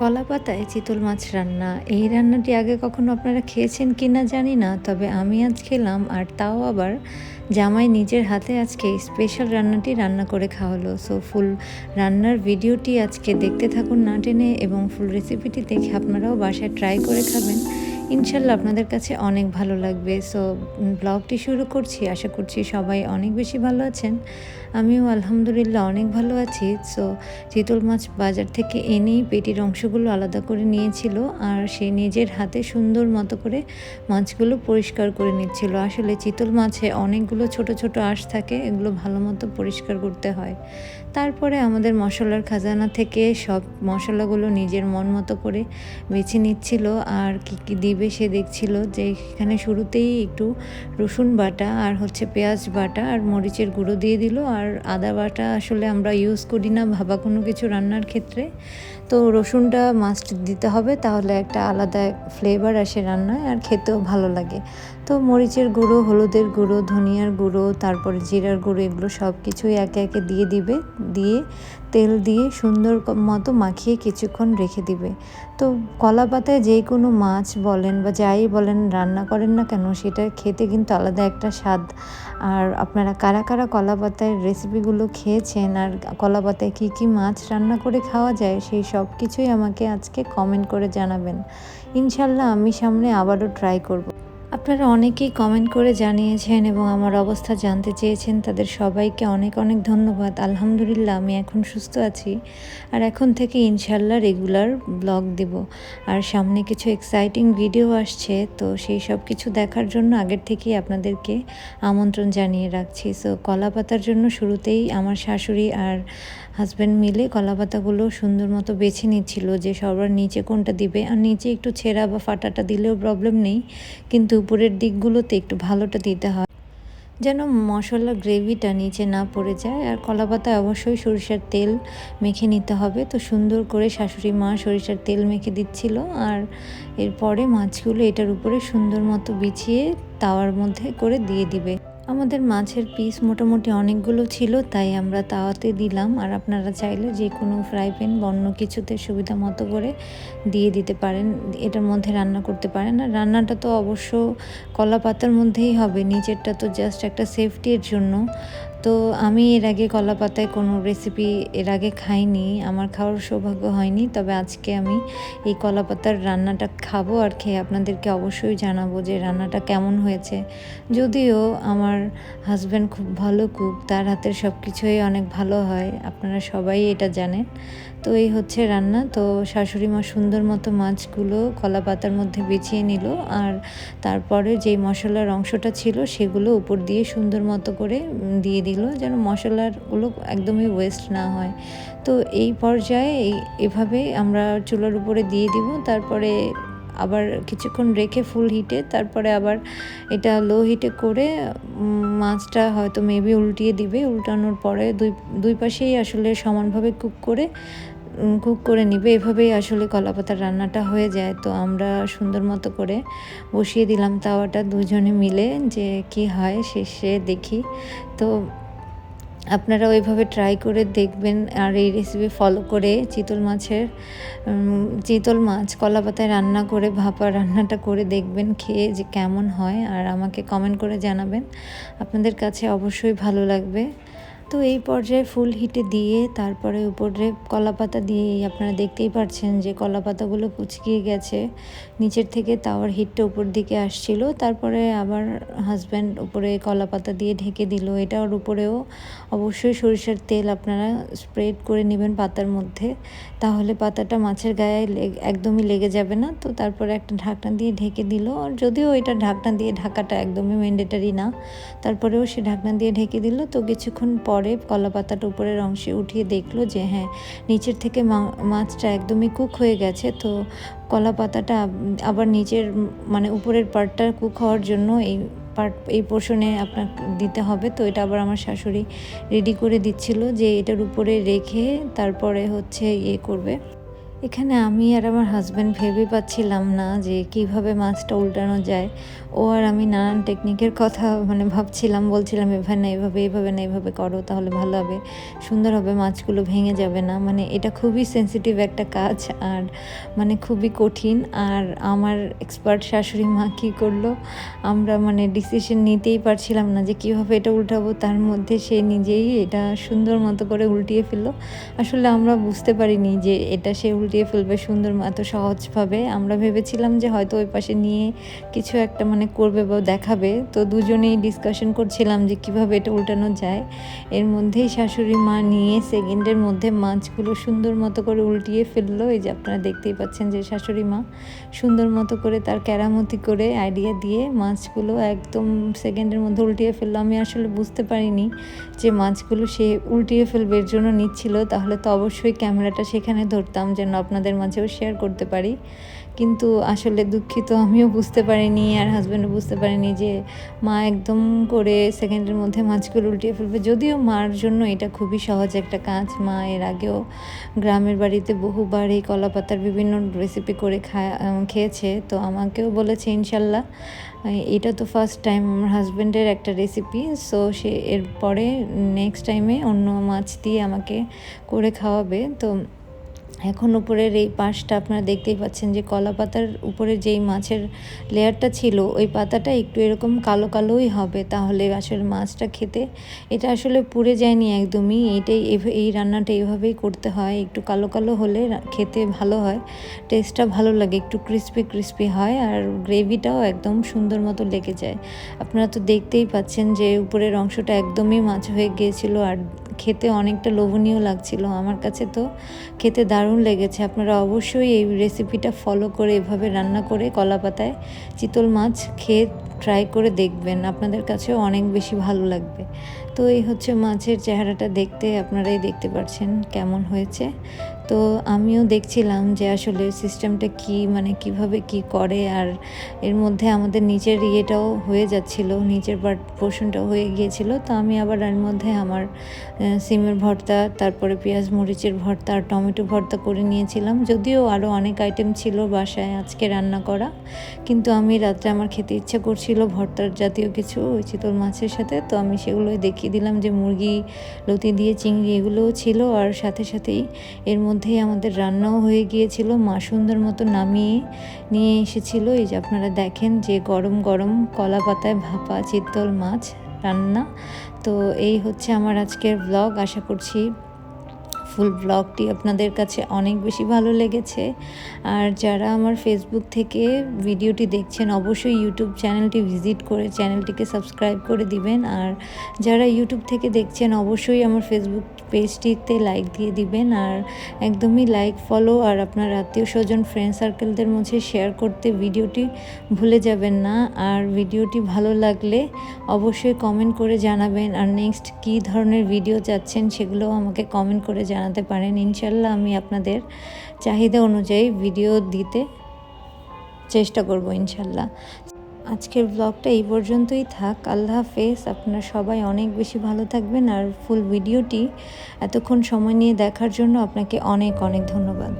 কলা পাতায় চিতল মাছ রান্না, এই রান্নাটি আগে কখনো আপনারা খেয়েছেন কি না জানি না, তবে আমি আজ খেলাম আর তাও আবার জামাই নিজের হাতে আজকে স্পেশাল রান্নাটি রান্না করে খাওয়ালো। সো ফুল রান্নার ভিডিওটি আজকে দেখতে থাকুন না টেনে এবং ফুল রেসিপিটি দেখে আপনারাও বাসায় ট্রাই করে খাবেন। ইনশাল্লাহ আপনাদের কাছে অনেক ভালো লাগবে। সো ব্লগটি শুরু করছি। আশা করছি সবাই অনেক বেশি ভালো আছেন। আমিও আলহামদুলিল্লাহ অনেক ভালো আছি। সো চিতল মাছ বাজার থেকে এনেই পেটির অংশগুলো আলাদা করে নিয়েছিল আর সে নিজের হাতে সুন্দর মতো করে মাছগুলো পরিষ্কার করে নিচ্ছিল। আসলে চিতল মাছে অনেকগুলো ছোট ছোট আঁশ থাকে, এগুলো ভালো মতো পরিষ্কার করতে হয়। তারপরে আমাদের মশলার খাজানা থেকে সব মশলাগুলো নিজের মন মতো করে বেছে নিচ্ছিল আর কি কি দিবে সে দেখছিল যে এখানে শুরুতেই একটু রসুন বাটা আর হচ্ছে পেঁয়াজ বাটা আর মরিচের গুঁড়ো দিয়ে দিল আর আদা বাটা আসলে আমরা ইউজ করি না, ভাবা কোনো কিছু রান্নার ক্ষেত্রে। তো রসুনটা মাস্ট দিতে হবে, তাহলে একটা আলাদা ফ্লেভার আসে রান্নায় আর খেতেও ভালো লাগে। তো মরিচের গুঁড়ো, হলুদের গুঁড়ো, ধনিয়ার গুঁড়ো, তারপরে জিরার গুঁড়ো, এগুলো সব কিছুই একে একে দিয়ে দিবে, দিয়ে তেল দিয়ে সুন্দর মতো মাখিয়ে কিছুক্ষণ রেখে দিবে। তো কলা পাতায় যে কোনো মাছ বলেন বা যাই বলেন রান্না করেন না কেন, সেটা খেতে কিন্তু আলাদা একটা স্বাদ। আর আপনারা কারা কারা কলা পাতায় রেসিপিগুলো খেয়েছেন আর কলা পাতায় কী কী মাছ রান্না করে খাওয়া যায়, সেই সব কিছুই আমাকে আজকে কমেন্ট করে জানাবেন। ইনশাল্লাহ আমি সামনে আবারও ট্রাই করব। আপনারা অনেকেই কমেন্ট করে জানিয়েছেন এবং আমার অবস্থা জানতে চেয়েছেন। তাদের সবাইকে অনেক অনেক ধন্যবাদ। আলহামদুলিল্লাহ, আমি এখন সুস্থ আছি। আর এখন থেকে ইনশাল্লাহ রেগুলার ব্লগ দেব। আর সামনে কিছু এক্সাইটিং ভিডিও আসছে, তো সেই সব কিছু দেখার জন্য আগের থেকেই আপনাদেরকে আমন্ত্রণ জানিয়ে রাখছি। সো কলা পাতার জন্য শুরুতেই আমার শাশুড়ি আর হাজব্যান্ড মিলে কলা পাতাগুলো সুন্দর মতো বেছে নিচ্ছিল যে সবার নিচে কোনটা দিবে। আর নিচে একটু ছেঁড়া বা ফাটাটা দিলেও প্রবলেম নেই। কিন্তু উপরের দিকগুলোতে একটু ভালোটা দিতে হয়। যেন মশলা গ্রেভিটা নিচে না পড়ে যায়। আর কলা পাতায় অবশ্যই সরিষার তেল মেখে নিতে হবে। তো সুন্দর করে শাশুড়ি মা সরিষার তেল মেখে দিচ্ছিল। আর এরপরে মাছগুলো এটার উপরে সুন্দর মতো বিছিয়ে তাওয়ার মধ্যে করে দিয়ে দিবে। আমাদের মাছের পিস মোটামুটি অনেকগুলো ছিল, তাই আমরা তাওয়াতে দিলাম। আর আপনারা চাইলে যে কোনো ফ্রাই প্যান বা অন্য কিছুতে সুবিধা মতো করে দিয়ে দিতে পারেন, এটার মধ্যে রান্না করতে পারেন। আর রান্নাটা তো অবশ্য কলা পাতার মধ্যেই হবে নিচেরটা তো জাস্ট একটা সেফটির জন্য। তো আমি এর আগে কলা পাতায় কোনো রেসিপি এর আগে খাইনি, আমার খাওয়ার সৌভাগ্য হয়নি, তবে আজকে আমি এই কলা পাতার রান্নাটা খাব আর খেয়ে আপনাদেরকে অবশ্যই জানাব যে রান্নাটা কেমন হয়েছে। যদিও আমার হাজব্যান্ড খুব ভালো কুক তার হাতের সব কিছুই অনেক ভালো হয়, আপনারা সবাই এটা জানেন। তো এই হচ্ছে রান্না, তো শাশুড়ি মা সুন্দর মতো মাছগুলো কলা পাতার মধ্যে বিছিয়ে নিল, আর তারপরে যেই মশলার অংশটা ছিল সেগুলো উপর দিয়ে সুন্দর মতো করে দিয়ে দিল যেন মশলারগুলো একদমই ওয়েস্ট না হয়। তো এই পর্যায়ে এভাবে আমরা চুলার উপরে দিয়ে দিব, তারপরে আবার কিছুক্ষণ রেখে ফুল হিটে তারপরে আবার এটা লো হিটে করে মাছটা হয়তো মেবি উল্টিয়ে দিবে। উল্টানোর পরে দুই দুই পাশেই আসলে সমানভাবে কুক করে কুক করে নিবে। এভাবেই আসলে কলাপাতার রান্নাটা হয়ে যায়। তো আমরা সুন্দর মতো করে বসিয়ে দিলাম তাওয়াটা দুজনে মিলে যে কি হয়, শেষে দেখি। তো আপনারা ওইভাবে ট্রাই করে দেখবেন আর এই রেসিপি ফলো করে চিতল মাছের চিতল মাছ কলা পাতায় রান্না করে, ভাপা রান্নাটা করে দেখবেন, খেয়ে যে কেমন হয়। আর আমাকে কমেন্ট করে জানাবেন। আপনাদের কাছে অবশ্যই ভালো লাগবে। তো এই পর্যায়ে ফুল হিটে দিয়ে তারপরে উপরে কলা পাতা দিয়ে আপনারা দেখতেই পাচ্ছেন যে কলা পাতাগুলো কুচকিয়ে গেছে। নিচের থেকে তাওয়ার হিটটা উপর দিকে আসছিল। তারপরে আবার হাজব্যান্ড উপরে কলা পাতা দিয়ে ঢেকে দিল। এটার উপরেও অবশ্যই সরিষার তেল আপনারা স্প্রেড করে নেবেন পাতার মধ্যে। তাহলে পাতাটা মাছের গায়ে একদমই লেগে যাবে না। তো তারপরে একটা ঢাকনা দিয়ে ঢেকে দিল। আর যদিও এটা ঢাকনা দিয়ে ঢাকাটা একদমই ম্যান্ডেটারি না, তারপরেও সে ঢাকনা দিয়ে ঢেকে দিল। তো কিছুক্ষণ পর পরে কলাপাতাটা উপরের অংশে উঠিয়ে দেখল যে হ্যাঁ নিচের থেকে মাছটা একদমই কুক হয়ে গেছে। তো কলা পাতাটা আবার নিচের মানে উপরের পার্টটা কুক হওয়ার জন্য এই পার্ট এই পোর্শনে আপনার দিতে হবে। তো এটা আবার আমার শাশুড়ি রেডি করে দিচ্ছিল যে এটার উপরে রেখে তারপরে হচ্ছে ইয়ে করবে। এখানে আমি আর আমার হাজব্যান্ড ভেবে পাচ্ছিলাম না যে কীভাবে মাছটা উল্টানো যায়। ও আর আমি নানান টেকনিকের কথা মানে ভাবছিলাম, বলছিলাম, এভাবে না, এভাবে এভাবে না, এভাবে করো, তাহলে ভালো হবে। সুন্দর হবে, মাছগুলো ভেঙে যাবে না। মানে এটা খুবই সেন্সিটিভ একটা কাজ আর মানে খুবই কঠিন। আর আমার এক্সপার্ট শাশুড়ি মা কী করল? আমরা মানে ডিসিশন নিতেই পারছিলাম না যে কীভাবে এটা উল্টাবো। তার মধ্যে সে নিজেই এটা সুন্দর মতো করে উল্টিয়ে ফেলল। আসলে আমরা বুঝতে পারিনি যে এটা সে উল্টিয়ে ফেলবে সুন্দর এত সহজভাবে। আমরা ভেবেছিলাম যে হয়তো ওই পাশে নিয়ে কিছু একটা মানে করবে বা দেখাবে। তো দুজনেই ডিসকাশন করছিলাম যে কীভাবে এটা উল্টানো যায়। এর মধ্যেই শাশুড়ি মা নিয়ে সেকেন্ডের মধ্যে মাছগুলো সুন্দর মতো করে উল্টিয়ে ফেলল। এই যে আপনারা দেখতেই পাচ্ছেন যে শাশুড়ি মা সুন্দর মতো করে তার কেরামতি করে আইডিয়া দিয়ে মাছগুলো একদম সেকেন্ডের মধ্যে উল্টিয়ে ফেলল। আমি আসলে বুঝতে পারিনি যে মাছগুলো সে উল্টিয়ে ফেলবে, এর জন্য নিচ্ছিল। তাহলে তো অবশ্যই ক্যামেরাটা সেখানে ধরতাম যেন আপনাদের মাঝেও শেয়ার করতে পারি। কিন্তু আসলে দুঃখিত, আমিও বুঝতে পারিনি আর হাজব্যান্ডও বুঝতে পারিনি যে মা একদম করে সেকেন্ডের মধ্যে মাছগুলো উল্টিয়ে ফেলবে। যদিও মার জন্য এটা খুবই সহজ একটা কাজ। মা এর আগেও গ্রামের বাড়িতে বহুবার এই কলা পাতার বিভিন্ন রেসিপি করে খায় খেয়েছে। তো আমাকেও বলেছে, ইনশাল্লাহ। এটা তো ফার্স্ট টাইম আমার হাজব্যান্ডের একটা রেসিপি সো সে এরপরে নেক্সট টাইমে অন্য মাছ দিয়ে আমাকে করে খাওয়াবে। তো এখন উপরের এই পাশটা আপনারা দেখতেই পাচ্ছেন যে কলা পাতার উপরে যেই মাছের লেয়ারটা ছিল, ওই পাতাটা একটু এরকম কালো কালোই হবে। তাহলে আসলে মাছটা খেতে এটা আসলে পুড়ে যায়নি একদমই। এইটাই এই রান্নাটা এইভাবেই করতে হয়। একটু কালো কালো হলে খেতে ভালো হয়। টেস্টটা ভালো লাগে, একটু ক্রিস্পি ক্রিস্পি হয় আর গ্রেভিটাও একদম সুন্দর মতো লেগে যায়। আপনারা তো দেখতেই পাচ্ছেন যে উপরের অংশটা একদমই মাছ হয়ে গিয়েছিল আর খেতে অনেকটা লোভনীয় লাগছিল। আমার কাছে তো খেতে দারুণ লেগেছে। আপনারা অবশ্যই এই রেসিপিটা ফলো করে এভাবে রান্না করে কলা পাতায় চিতল মাছ খেয়ে ট্রাই করে দেখবেন। আপনাদের কাছেও অনেক বেশি ভালো লাগবে। তো এই হচ্ছে মাছের চেহারাটা দেখতে, আপনারাই দেখতে পাচ্ছেন কেমন হয়েছে। তো আমিও দেখছিলাম যে আসলে সিস্টেমটা কি মানে কীভাবে কি করে আর এর মধ্যে আমাদের নিচের ইয়েটাও হয়ে যাচ্ছিল নিচের পার্ট পোর্শনটাও হয়ে গিয়েছিল। তো আমি আবার এর মধ্যে আমার সিমের ভর্তা, তারপরে পেঁয়াজ মরিচের ভর্তা আর টমেটো ভর্তা করে নিয়েছিলাম। যদিও আরও অনেক আইটেম ছিল বাসায় আজকে রান্না করা, কিন্তু আমি রাত্রে আমার খেতে ইচ্ছা করছিল ভর্তার জাতীয় কিছু ওই চিতল মাছের সাথে। তো আমি সেগুলোই দেখিয়ে দিলাম যে মুরগি, লতি দিয়ে চিংড়ি এগুলোও ছিল। আর সাথে সাথেই এর মধ্যে মধ্যেই আমাদের রান্নাও হয়ে গিয়েছিল, মা সুন্দর মতো নামিয়ে নিয়ে এসেছিল। এই যে আপনারা দেখেন যে গরম গরম কলা পাতায় ভাপা চিত্তল মাছ রান্না। তো এই হচ্ছে আমার আজকের ব্লগ আশা করছি ফুল ব্লগটি আপনাদের কাছে অনেক বেশি ভালো লেগেছে। আর যারা আমার ফেসবুক থেকে ভিডিওটি দেখছেন, অবশ্যই ইউটিউব চ্যানেলটি ভিজিট করে চ্যানেলটিকে সাবস্ক্রাইব করে দিবেন। আর যারা ইউটিউব থেকে দেখছেন, অবশ্যই আমার ফেসবুক পেজটিতে লাইক দিয়ে দিবেন। আর একদমই লাইক ফলো আর আপনার আত্মীয় স্বজন ফ্রেন্ড সার্কেলদের মধ্যে শেয়ার করতে ভিডিওটি ভুলে যাবেন না। আর ভিডিওটি ভালো লাগলে অবশ্যই কমেন্ট করে জানাবেন। আর নেক্সট কী ধরনের ভিডিও চাচ্ছেন, সেগুলোও আমাকে কমেন্ট করে জানাবেন জানাতে পারেন। ইনশাল্লাহ আমি আপনাদের চাহিদা অনুযায়ী ভিডিও দিতে চেষ্টা করব ইনশাল্লাহ আজকের ব্লগটা এই পর্যন্তই থাক। আল্লাহ হাফেজ। আপনারা সবাই অনেক বেশি ভালো থাকবেন আর ফুল ভিডিওটি এতক্ষণ সময় নিয়ে দেখার জন্য আপনাকে অনেক অনেক ধন্যবাদ।